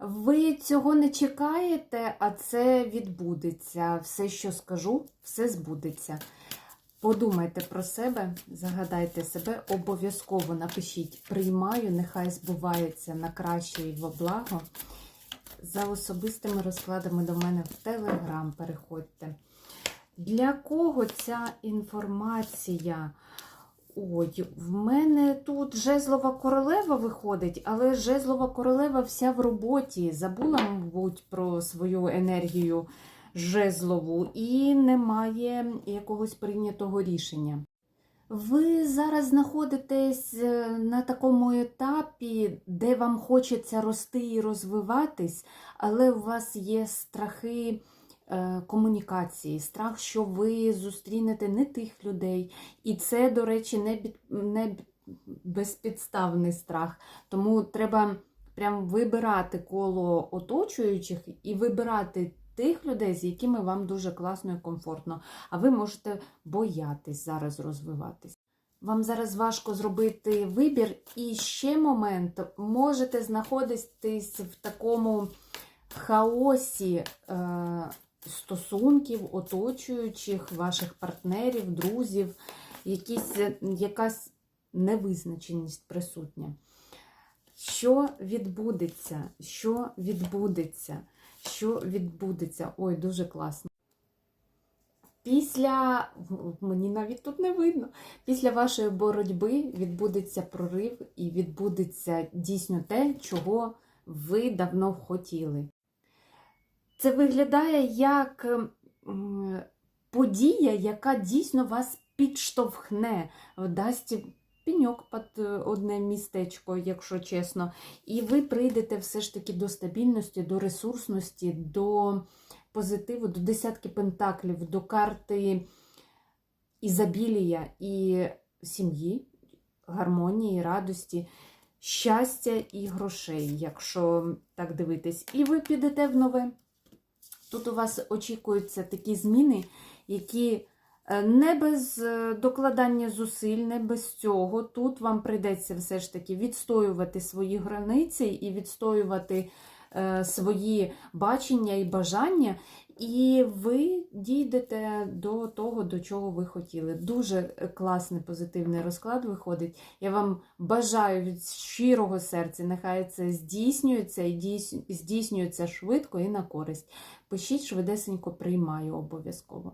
Ви цього не чекаєте, а це відбудеться. Все, що скажу, все збудеться. Подумайте про себе, загадайте себе, обов'язково напишіть приймаю, нехай збувається на краще і во благо. За особистими розкладами до мене в Телеграм переходьте. Для кого ця інформація? Ой, в мене тут жезлова королева виходить, але жезлова королева вся в роботі. Забула, мабуть, про свою енергію жезлову і немає якогось прийнятого рішення. Ви зараз знаходитесь е, на такому етапі, де вам хочеться рости і розвиватись, але у вас є страхи комунікації, страх, що ви зустрінете не тих людей. І це, до речі, не, бід- не безпідставний страх. Тому треба прям вибирати коло оточуючих і вибирати тих людей, з якими вам дуже класно і комфортно. А ви можете боятись зараз розвиватись. Вам зараз важко зробити вибір, і ще момент, можете знаходитись в такому хаосі е, стосунків, оточуючих, ваших партнерів, друзів, якісь, якась невизначеність присутня. Що відбудеться? Що відбудеться? Що відбудеться? Ой, дуже класно. Після, мені навіть тут не видно, після вашої боротьби відбудеться прорив і відбудеться дійсно те, чого ви давно хотіли. Це виглядає як подія, яка дійсно вас підштовхне, дасть піньок під одне містечко, якщо чесно. І ви прийдете все ж таки до стабільності, до ресурсності, до позитиву, до десятки пентаклів, до карти ізобілія і сім'ї, гармонії, радості, щастя і грошей, якщо так дивитись. І ви підете в нове. Тут у вас очікуються такі зміни, які е, не без е, докладання зусиль, не без цього. Тут вам прийдеться все ж таки відстоювати свої границі і відстоювати свої бачення і бажання, і ви дійдете до того, до чого ви хотіли. Дуже е, класний позитивний розклад виходить. Я вам бажаю від щирого серця, нехай це здійснюється і здійснюється швидко і на користь. Пишіть швидесенько приймаю обов'язково.